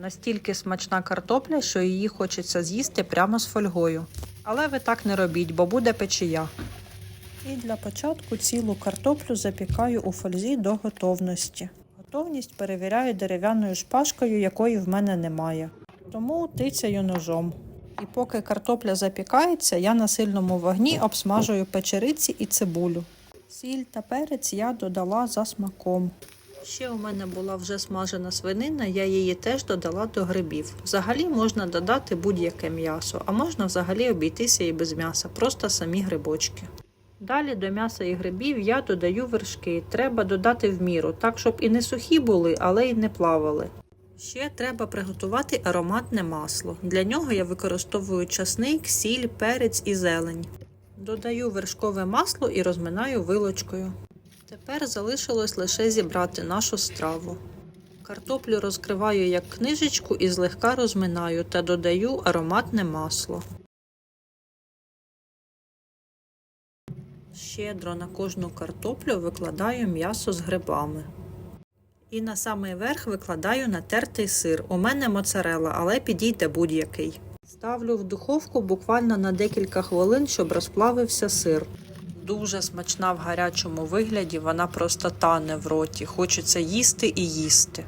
Настільки смачна картопля, що її хочеться з'їсти прямо з фольгою. Але ви так не робіть, бо буде печія. І для початку цілу картоплю запікаю у фользі до готовності. Готовність перевіряю дерев'яною шпажкою, якої в мене немає. Тому тицяю ножом. І поки картопля запікається, я на сильному вогні обсмажую печериці і цибулю. Сіль та перець я додала за смаком. Ще у мене була вже смажена свинина, я її теж додала до грибів. Взагалі можна додати будь-яке м'ясо, а можна взагалі обійтися і без м'яса, просто самі грибочки. Далі до м'яса і грибів я додаю вершки. Треба додати в міру, так щоб і не сухі були, але й не плавали. Ще треба приготувати ароматне масло. Для нього я використовую часник, сіль, перець і зелень. Додаю вершкове масло і розминаю вилочкою. Тепер залишилось лише зібрати нашу страву. Картоплю розкриваю як книжечку і злегка розминаю та додаю ароматне масло. Щедро на кожну картоплю викладаю м'ясо з грибами. І на самий верх викладаю натертий сир. У мене моцарела, але підійде будь-який. Ставлю в духовку буквально на декілька хвилин, щоб розплавився сир. Дуже смачна в гарячому вигляді, вона просто тане в роті. Хочеться їсти і їсти.